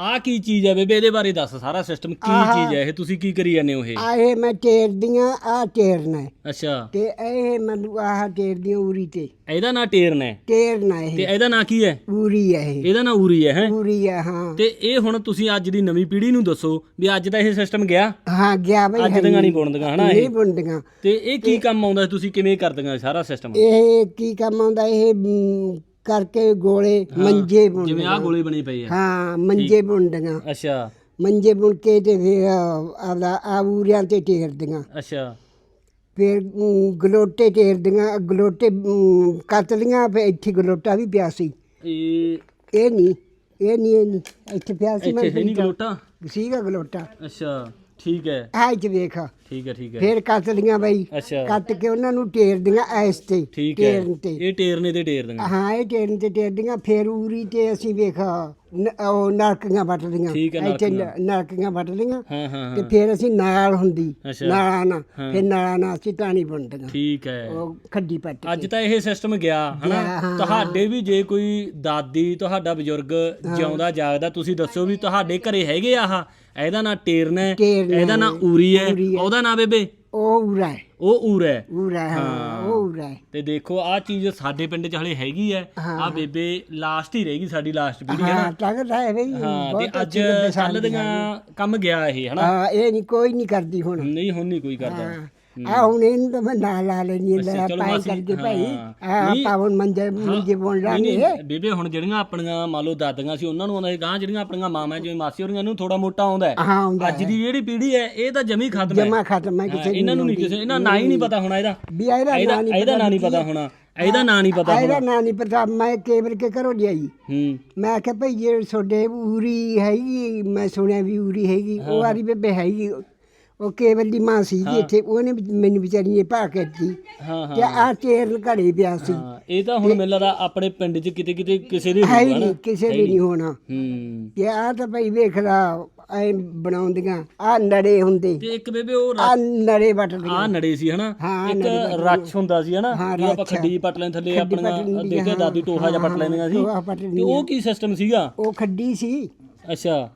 ਆਹ ਕੀ ਚੀਜ਼ ਹੈ ਬੇਬੇ? ਇਹਦੇ ਬਾਰੇ ਦੱਸ ਸਾਰਾ ਸਿਸਟਮ ਕੀ ਚੀਜ਼ ਹੈ ਇਹ? ਤੁਸੀਂ ਕੀ ਕਰੀ ਜਾਂਦੇ ਹੋ ਇਹ? ਆ ਇਹ ਮੈਂ ਟੇਰਦੀਆਂ ਆ ਟੇਰਨਾ ਹੈ। ਅੱਛਾ। ਤੇ ਇਹ ਮੈਨੂੰ ਆਹ ਟੇਰਦੀਆਂ ਉਰੀ ਤੇ। ਇਹਦਾ ਨਾਂ ਟੇਰਨ ਹੈ ਟੇਰਨਾ ਤੇ ਇਹ। ਇਹਦਾ ਨਾਂ ਕੀ ਹੈ? ਉਰੀ ਹੈ ਇਹ। ਇਹਦਾ ਨਾਂ ਊਰੀ ਹੈ ਹੈ? ਉਰੀ ਹੈ ਹਾਂ। ਤੇ ਇਹ ਹੁਣ ਤੁਸੀਂ ਅੱਜ ਦੀ ਨਵੀਂ ਪੀੜ੍ਹੀ ਨੂੰ ਦੱਸੋ ਵੀ ਅੱਜ ਦਾ ਇਹ ਸਿਸਟਮ ਗਿਆ? ਹਾਂ ਗਿਆ ਬਈ ਅੱਜ ਦੀਆਂ ਨਹੀਂ ਬੁਣਦੀਆਂ ਹਨਾ ਇਹ? ਇਹ ਬੁੰਡੀਆਂ ਤੇ ਇਹ ਕੀ ਕੰਮ ਆਉਂਦਾ ਤੁਸੀਂ ਕਿਵੇਂ ਕਰਦੀਆਂ ਸਾਰਾ ਸਿਸਟਮ ਇਹ ਕੀ ਕੰਮ ਆਉਂਦਾ ਇਹ ਮ, ਕਰਕੇ ਗੋਲੇ ਮੰਜੇ ਬੁਣ ਜਿਵੇਂ ਆਹ ਗੋਲੇ ਬਣੇ ਪਏ ਆ ਹਾਂ ਮੰਜੇ ਬੁੰਡੀਆਂ ਅੱਛਾ। ਮੰਜੇ ਬੁਣ ਕੇ ਤੇ ਫਿਰ ਆਦਾ ਆ ਉਰਿਆਂ ਤੇ ਟੇਰਦੀਆਂ। ਅੱਛਾ। ਫਿਰ ਗਲੋਟੇ ਟੇਰਦੀਆਂ ਗਲੋਟੇ ਮ, ਕੱਤਦੀਆਂ ਫਿਰ ਇੱਥੇ ਗਲੋਟਾ ਵੀ ਪਿਆ ਸੀ। ਇਹ ਇਹ ਨਹੀਂ ਇਹ ਨਹੀਂ ਇਹ ਨਹੀਂ। ਇੱਥੇ ਪਿਆ ਸੀ ਮੈਂ ਇੱਥੇ ਨਹੀਂ ਗਲੋਟਾ? ਸੀਗਾ ਗਲੋਟਾ। ਅੱਛਾ ਠੀਕ ਹੈ। ਆਹ ਚ ਵੇਖ। ਠੀਕ ਹੈ ਠੀਕ ਹੈ। ਫਿਰ ਕੱਤਦੀਆਂ ਬਈ। ਅੱਛਾ। ਕੱਟ ਕੇ ਉਹਨਾਂ ਨੂੰ ਟੇਰਦੀਆਂ ਐਸ ਤੇ ਠੀਕ ਹੈ। ਟੇਰਨ ਤੇ। ਇਹ ਟੇਰਨੇ ਤੇ ਟੇਰਦੀਆਂ ਹਾਂ ਇਹ ਟੇਰਨ ਤੇ ਟੇਰਦੀਆਂ ਫਿਰ ਉਰੀ ਤੇ ਅਸੀਂ ਵੇਖ ਨ- ਉਹ ਨਲਕੀਆਂ ਵੱਟਦੀਆਂ ਠੀਕ ਹੈ, ਇੱਥੇ ਨ- ਨਲਕੀਆਂ ਵੱਟਦੀਆਂ ਹਾਂ ਹਾਂ ਤੇ ਹਾਂ ਫਿਰ ਅਸੀਂ ਨਾਲ ਹੁੰਦੀ। ਅੱਛਾ। ਨਾਲਾਂ ਨਾਲ। ਫਿਰ ਨਾਲਾਂ ਨਾਲ ਅਸੀਂ ਟਾਣੀ ਬੁਣਦੀਆਂ ਠੀਕ ਹੈ। ਉਹ ਖੱਡੀ ਪੱਟ ਅੱਜ ਤਾਂ ਇਹ ਸਿਸਟਮ ਗਿਆ ਹਨਾ? ਗਿਆ, ਹਾਂ। ਤੁਹਾਡੇ ਵੀ ਜੇ ਕੋਈ ਦਾਦੀ ਤੁਹਾਡਾ ਬਜ਼ੁਰਗ ਜਿਉਂਦਾ ਜਾਗਦਾ ਤੁਸੀਂ ਦੱਸੋ ਵੀ ਤੁਹਾਡੇ ਘਰੇ ਹੈਗੇ ਆ ਆਹ? ਇਹਦਾ ਨਾਂ ਟੇਰਨ ਹੈ ਟੇਰਨ ਇਹਦਾ ਨਾਂ ਊਰੀ ਹੈ। ਉਹਦਾ ਨਾਂ ਬੇਬੇ? ਉਹ ਉਰਾ ਹੈ। ਉਹ ਊਰ ਹੈ। ਉਰਾ ਹੈ, ਹਾਂ ਉਹ ਉਰਾ ਹੈ। ਤੇ ਦੇਖੋ ਆਹ ਚੀਜ਼ ਸਾਡੇ ਪਿੰਡ 'ਚ ਹਲੇ ਹੈਗੀ ਹੈ। ਆ ਬੇਬੇ ਲਾਸਟ ਹੀ ਰਹੇਗੀ ਸਾਡੀ ਲਾਸਟ ਪੀੜ੍ਹੀ ਹੈ ਹਾਂ ਲੱਗਦਾ ਹੈ ਬਈ ਹਾਂ ਬਹੁਤ ਤੇ ਅੱਜ ਅੱਛੀ। ਕੱਲ ਦੀਆਂ ਕੰਮ ਗਿਆ ਇਹ ਹਨਾ ਹਾਂ ਇਹ ਨਹੀਂ ਕੋਈ ਨਹੀਂ ਕਰਦੀ ਹੁਣ। ਨਹੀਂ ਹੁਣ ਨਹੀਂ ਕੋਈ ਕਰਦਾ। ਆ ਹੁਣ ਇਹਨੂੰ ਤਾਂ ਮੈਂ ਨਾਲ ਲਾ ਲੈਣੀ ਲੈ ਪਾਈ ਕਰਕੇ ਭਾਈ। ਆ। ਪਾਵਨ ਮੰਜੇ ਮੰਜੇ ਬੋਲ ਲਾਂਗੇ। ਬੇਬੇ ਹੁਣ ਜਿਹੜੀਆਂ ਆਪਣੀਆਂ ਮੰਨ ਲਓ ਦਾਦੀਆਂ ਸੀ ਉਹਨਾਂ ਨੂੰ ਆਉਂਦਾ ਗਾਂ ਜਿਹੜੀਆਂ ਆਪਣੀਆਂ ਮਾਵਾਂ ਜਿਵੇਂ ਮਾਸੀ ਹੋਰੀਆਂ ਨੂੰ ਥੋੜਾ ਮੋਟਾ ਆਉਂਦਾ ਹੈ। ਅੱਜ ਦੀ ਜਿਹੜੀ ਪੀੜ੍ਹੀ ਹੈ ਇਹ ਤਾਂ ਜਮੀ ਖਤਮ ਹੈ। ਜਮਾ ਖਤਮ ਹੈ ਕਿਸੇ ਇਹਨਾਂ ਨੂੰ ਨਹੀਂ ਕਿਸੇ ਇਹਨਾਂ ਨਾਂ ਹੀ ਨਹੀਂ ਪਤਾ ਹੋਣਾ ਇਹਦਾ। ਵੀ ਇਹਦਾ ਨਾਂ ਨਹੀਂ ਇਹਦਾ ਨਾਂ ਨਹੀਂ ਪਤਾ ਹੋਣਾ। ਇਹਦਾ ਨਾਂ ਨਹੀਂ ਪਤਾ ਇਹਦਾ ਨਾਂ ਨਹੀਂ ਪਤਾ। ਮੈਂ ਕੇਵਲ ਕੇ ਕਰੋ ਜਾਈ। ਹੂੰ। ਮੈਂ ਕਿਹਾ ਭਈ ਜੇ ਤੁਹਾਡੇ ਉਰੀ ਹੈਗੀ ਮੈਂ ਸੁਣਿਆ ਵੀ ਉਰੀ ਹੈਗੀ ਉਹ ਆਰੀ ਬੇਬੇ ਹੈਗੀ। ਉਹ ਕੇਵਲ ਦੀ ਮਾਂ ਸੀ ਜੀ ਇੱਥੇ ਉਹਨੇ ਵੀ ਮੈਨੂੰ ਵਿਚਾਰੀ ਨੇ ਪਾ ਕੇ ਦਿੱਤੀ। ਹਾਂ ਹਾਂ ਤੇ ਆ ਚੇਰ ਘੜੇ ਪਿਆ ਸੀ। ਹਾਂ ਇਹ ਤਾਂ ਹੁਣ ਮੈਨੂੰ ਲੱਗਦਾ ਆਪਣੇ ਪਿੰਡ 'ਚ ਕਿਤੇ ਕਿਤੇ ਕਿਸੇ ਦੇ ਹੈ ਹੀ ਹੋਊਗਾ ਨਾ। ਨਹੀਂ ਕਿਸੇ ਦੀ ਨਹੀਂ ਹੋਣਾ। ਹੂੰ। ਤੇ ਆ ਤਾਂ ਭਈ ਵੇਖ ਲਾ ਐ ਬਣਾਉਂਦੀਆਂ ਆ ਨੜੇ ਹੁੰਦੇ। ਤੇ ਇੱਕ ਬੇਬੇ ਉਹ ਆ ਨੜੇ ਵੱਟਦੀਆਂ। ਆ ਨੜੇ ਸੀ ਹਨਾ? ਹਾਂ, ਇੱਕ ਰੱਛ ਹੁੰਦਾ ਸੀ ਹਨਾ? ਹਾਂ, ਵੀ ਆਪਾਂ ਰੱਛ। ਖੱਡੀ ਪੱਟ ਲੈਣ ਥੱਲੇ ਖੱਡੀ ਪੱਟ ਲੈਂਦੀਆਂ, ਦੇਖਿਆ ਦਾਦੀ ਟੋਹਾ ਜਿਹਾ ਪੱਟ ਲੈਂਦੀਆਂ ਸੀ। ਟੋਹਾ ਪੱਟ ਤੇ ਲੈਂਦੀਆਂ। ਉਹ ਕੀ ਸਿਸਟਮ ਸੀਗਾ? ਉਹ ਖੱਡੀ ਸੀ। ਅੱਛਾ।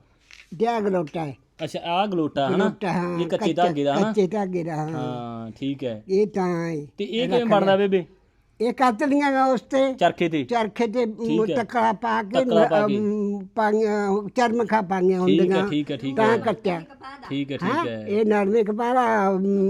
ਦਿਆ ਗਲੋਟਾ ਹੈ। ਅੱਛਾ ਆ ਗਲੋਟਾ ਹਨਾ? ਗਲੋਟਾ ਹਾਂ ਇਹ ਕੱਚੇ ਧਾਗੇ ਦਾ ਹਨਾ? ਕੱਚੇ ਧਾਗੇ ਦਾ ਹਾਂ। ਹਾਂ ਠੀਕ ਹੈ। ਇਹ ਤਾਂ ਹੈ। ਤੇ ਇਹ ਕਿਵੇਂ ਬਣਦਾ ਬੇਬੇ? ਇਹ ਕੱਤਲੀਆਂ ਗਾ ਉਸ ਤੇ। ਚਰਖੇ ਤੇ। ਚਰਖੇ ਤੇ ਮ, ਹੈ। ਪਾ ਕੇ ਤਕੜਾ ਪਾ ਕੇ। ਅਮ, ਪਾਈਆਂ ਚਰਮ ਖਾ ਪਾਈਆਂ ਠੀਕ ਹੈ ਹੁੰਦੀਆਂ। ਠੀਕ ਹੈ ਠੀਕ ਤਾਂ ਹੈ ਕੱਟਿਆ। ਠੀਕ ਹੈ ਠੀਕ ਇਹ ਨਰਮੇ ਕਪਾਲਾ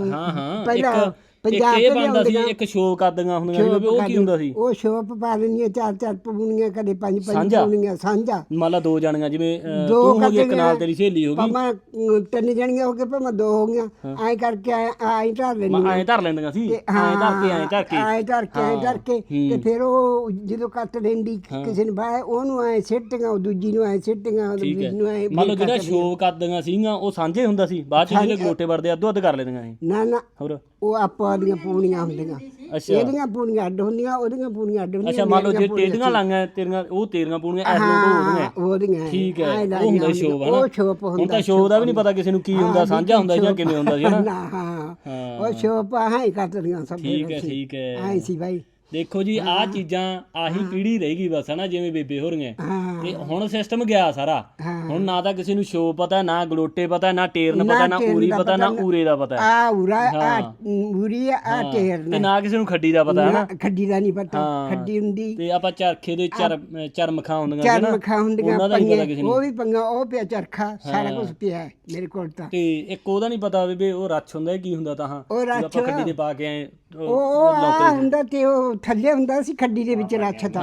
ਹਾਂ ਹਾਂ ਪਹਿਲਾਂ ਇੱਕ ਇੱਕ ਪੰਜਾਬ ਇਹ ਬਣਦਾ ਸੀ। ਇੱਕ ਸ਼ੋਅ ਕਰਦੀਆਂ ਹੁੰਦੀਆਂ ਸੀ ਉਹ ਕੀ ਹੁੰਦਾ ਸੀ? ਉਹ ਸ਼ੋਪ ਪਾ ਦਿੰਦੀਆਂ ਚਾਰ ਚਾਰ ਪੂਣੀਆਂ ਕਦੇ ਪੰਜ ਪੰਜ ਸਾਂਝਾ? ਸਾਂਝਾ। ਮੰਨ ਲਾ ਦੋ ਜਾਣੀਆਂ ਜਿਵੇਂ ਅਹ, ਦੋ ਤੂੰ ਹੋ ਗਈ ਇੱਕ। ਨਾਲ ਤੇਰੀ ਸਹੇਲੀ ਹੋ ਗਈ। ਭਾਵੇਂ ਅਮ, ਤਿੰਨ ਜਣੀਆਂ ਹੋ ਕੇ ਭਾਵੇਂ ਦੋ ਹੋ ਗਈਆਂ। ਐਂ ਕਰਕੇ ਐਂ ਧਰ ਲੈਣੀ ਮੈਂ ਐਂ ਧਰ ਲੈਂਦੀਆਂ ਸੀ। ਐਂ ਧਰ ਕੇ ਐਂ ਧਰ ਕੇ। ਐਂ ਧਰ ਕੇ ਐਂ ਧਰ ਕੇ। ਤੇ ਫਿਰ ਉਹ ਜਦੋਂ ਕੱਟ ਲੈਂਦੀ ਕਿਸੇ ਨੇ ਬਾਹਰ ਉਹਨੂੰ ਐਂ ਸਿੱਟੀਆਂ ਉਹ ਦੂਜੀ ਨੂੰ ਐਂ ਸਿੱਟੀਆਂ ਉਹ ਠੀਕ ਦੂਜੀ ਹੈ ਨੂੰ ਐਂ ਮੰਨ ਲਓ ਜਿਹੜਾ ਸ਼ੋਅ ਕਰਦੀਆਂ ਸੀਗੀਆਂ ਉਹ ਸਾਂਝੇ ਹੁੰਦਾ ਸੀ। ਬਾਅਦ ਚ ਜਿਹੜੇ ਗਲੋਟੇ ਵੜਦੇ ਅੱਧੋ ਅੱਧ ਕਰ ਲੈਂਦੀਆਂ ਸੀ। ਨਾ ਨਾ। ਹੋਰ? ਉਹ ਆਪੋ ਦੀਆਂ ਪੂਣੀਆਂ ਹੁੰਦੀਆਂ। ਅੱਛਾ। ਇਹਦੀਆਂ ਪੂਣੀਆਂ ਅੱਡ ਹੁੰਦੀਆਂ ਉਹਦੀਆਂ ਪੂਣੀਆਂ ਅੱਡ ਹੁੰਦੀਆਂ ਅੱਛਾ ਮੰਨ ਲਓ ਜੇ ਟੇਡੀਆਂ ਲਾਂਗਾ ਤੇਰੀਆਂ ਉਹ ਤੇਰੀਆਂ ਪੂਣੀਆਂ ਐਸ ਲੋਟ ਹੋ ਗਈਆਂ ਉਹਦੀਆਂ ਠੀਕ ਹੈ ਉਹ ਹੁੰਦਾ ਸ਼ੋਅ। ਹਨਾ? ਉਹ ਸ਼ੋਪ ਹੁਣ ਹੁੰਦਾ ਤਾਂ ਸ਼ੋਅ ਦਾ ਵੀ ਨਹੀਂ ਪਤਾ ਕਿਸੇ ਨੂੰ ਕੀ ਹੁੰਦਾ ਸਾਂਝਾ ਹੁੰਦਾ ਜਾਂ ਕਿਵੇਂ ਹੁੰਦਾ ਸੀ ਹਨਾ? ਨਾ ਹਾਂ। ਉਹ ਸ਼ੋਪ ਹਾਂ ਹੀ ਕੱਟਦੀਆਂ ਸਭ ਠੀਕ ਹੈ ਠੀਕ ਹੈ। ਐਂ ਸੀ ਬਾਈ। ਦੇਖੋ ਜੀ ਆਹ ਚੀਜ਼ਾਂ ਆਹੀ ਪੀੜੀ ਰਹੇਗੀ ਬਸ ਹਨਾ ਜਿਵੇਂ ਬੇਬੇ ਹੋ ਰਹੀਆਂ ਹਾਂ। ਤੇ ਹੁਣ ਸਿਸਟਮ ਗਿਆ ਸਾਰਾ। ਹਾਂ। ਹੁਣ ਨਾ ਤਾਂ ਕਿਸੇ ਨੂੰ ਸ਼ੋਅ ਪਤਾ ਨਾ ਗਲੋਟੇ ਪਤਾ ਨਾ ਟੇਰਨ ਪਤਾ ਨਾ ਟੇਰਨ ਊਰੀ ਦਾ ਪਤਾ ਨਾ ਊਰੇ ਦਾ ਪਤਾ। ਆ ਉਰਾ ਆ ਉਰੀ ਆ ਟੇਰ ਤੇ ਨਾ ਕਿਸੇ ਨੂੰ ਖੱਡੀ ਦਾ ਪਤਾ ਹਨਾ। ਖੱਡੀ ਦਾ ਨਹੀਂ ਪਤਾ ਹਾਂ। ਖੱਡੀ ਹੁੰਦੀ। ਤੇ ਆਪਾਂ ਚਰਖੇ ਦੇ ਚਰ ਚਰਮਖਾਂ ਹੁੰਦੀਆਂ ਸੀ ਨਾ। ਚਰਮ ਖਾ ਹੁੰਦੀਆਂ ਉਹਨਾਂ ਦਾ ਨਹੀਂ ਪਤਾ ਕਿਸੇ ਨੂੰ। ਉਹ ਵੀ ਪੰਗਾ ਉਹ ਪਿਆ ਚਰਖਾ ਸਾਰਾ ਕੁਝ ਪਿਆ ਹੈ ਮੇਰੇ ਕੋਲ ਤਾਂ। ਤੇ ਇੱਕ ਉਹਦਾ ਨਹੀਂ ਪਤਾ ਵੀ ਉਹ ਰੱਛ ਹੁੰਦਾ ਕੀ ਹੁੰਦਾ ਤਾਂ ਹਾਂ। ਉਹ ਰੱਛ ਆਪਾਂ ਖੱਡੀ ਦੇ ਪਾ ਕੇ ਐਂ ਉਹ ਉਹ ਆ ਹੁੰਦਾ ਤੇ ਉਹ ਥੱਲੇ ਹੁੰਦਾ ਸੀ ਖੱਡੀ ਦੇ ਵਿੱਚ ਰੱਛ ਤਾਂ।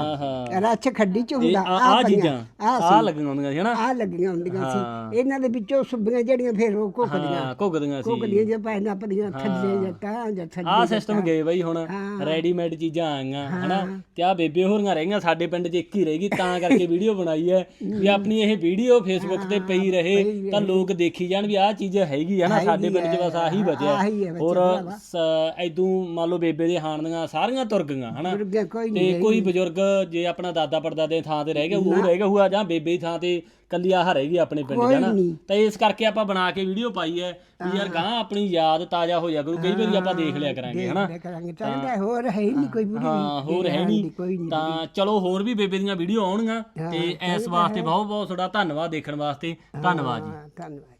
ਰੱਛ ਖੱਡੀ ਚ ਹੁੰਦਾ ਆ ਆ ਚੀਜ਼ਾਂ ਆ ਆ ਲੱਗੀਆਂ ਹੁੰਦੀਆਂ ਸੀ ਹਨਾ? ਆ ਲੱਗੀਆਂ ਹੁੰਦੀਆਂ। ਸੀ। ਇਹਨਾਂ ਦੇ ਵਿੱਚੋਂ ਸੁੱਬੀਆਂ ਜਿਹੜੀਆਂ ਫਿਰ ਉਹ ਘੁੱਕਦੀਆਂ ਹਾਂ ਘੁੱਗਦੀਆਂ ਸੀ। ਘੁੱਕਦੀਆਂ ਜਾਂ ਪੈਰ ਨੱਪਦੀਆਂ ਥੱਲੇ ਜਾਂ ਤਾਂ ਜਾਂ ਥੱਲੇ ਆਹ ਸਿਸਟਮ ਗਏ ਬਈ ਹੁਣ ਰੈਡੀਮੇਡ ਚੀਜ਼ਾਂ ਆਈਆਂ ਹਨਾ? ਤੇ ਆ ਬੇਬੇ ਹੋਰੀਆਂ ਰਹੀਆਂ ਸਾਡੇ ਪਿੰਡ 'ਚ ਇੱਕ ਹੀ ਰਹੇਗੀ ਤਾਂ ਕਰਕੇ ਵੀਡੀਓ ਬਣਾਈ ਹੈ ਵੀ ਆਪਣੀ ਇਹ ਵੀਡੀਓ ਫੇਸਬੁੱਕ ਤੇ ਪਈ ਰਹੇ ਤਾਂ ਲੋਕ ਦੇਖੀ ਜਾਣ ਵੀ ਆਹ ਚੀਜ਼ ਹੈਗੀ ਨਾ ਸਾਡੇ ਪਿੰਡ 'ਚ ਬਸ ਆਹੀ ਬਚਿਆ। ਹੋਰ ਐਦੂ ਮੰਨ ਲਓ ਬੇਬੇ ਦੇ ਹਾਣ ਦੀਆਂ ਸਾਰੀਆਂ ਤੁਰ ਗਈਆਂ। ਹੋਊਗਾ ਹਨਾ? ਬਜ਼ੁਰਗ ਕੋਈ ਨਹੀਂ ਤੇ ਕੋਈ ਬਜ਼ੁਰਗ ਜੇ ਆਪਣਾ ਦਾਦਾ ਪੜਦਾਦੇ ਦੀ ਥਾਂ ਤੇ ਰਹਿ ਗਿਆ ਉਹ ਰਹਿ ਗਿਆ ਹੋਊਗਾ ਜਾਂ ਬੇਬੇ ਦੀ ਥਾਂ ਤੇ ਕੱਲੀ ਆਹ ਰਹਿ ਗਈ ਆਪਣੇ ਪਿੰਡ ਕੋਈ ਦਾ ਨਾ ਨਹੀਂ। ਤਾਂ ਇਸ ਕਰਕੇ ਆਪਾਂ ਬਣਾ ਕੇ ਵੀਡੀਓ ਪਾਈ ਹੈ ਵੀ ਯਾਰ ਗਾਂ ਆਪਣੀ ਯਾਦ ਤਾਜ਼ਾ ਹੋ ਜਾ ਕਰੂ ਕਈ ਵਾਰੀ ਆਪਾਂ ਦੇਖ ਲਿਆ ਕਰਾਂਗੇ ਹਨਾ? ਕਰਾਂਗੇ। ਤਾਂ ਹੋਰ ਹੈ ਹੀ ਨਹੀਂ ਕੋਈ ਹਾਂ ਹੋਰ ਹੈ ਨਹੀਂ। ਕੋਈ ਨਹੀਂ ਤਾਂ ਚਲੋ ਹੋਰ ਵੀ ਬੇਬੇ ਦੀਆਂ ਵੀਡੀਓ ਆਉਣਗੀਆਂ ਤੇ ਇਸ ਵਾਸਤੇ ਬਹੁਤ ਬਹੁਤ ਤੁਹਾਡਾ ਧੰਨਵਾਦ ਦੇਖਣ ਵਾਸਤੇ। ਧੰਨਵਾਦ ਜੀ। ਹਾਂ ਧੰਨਵਾਦ।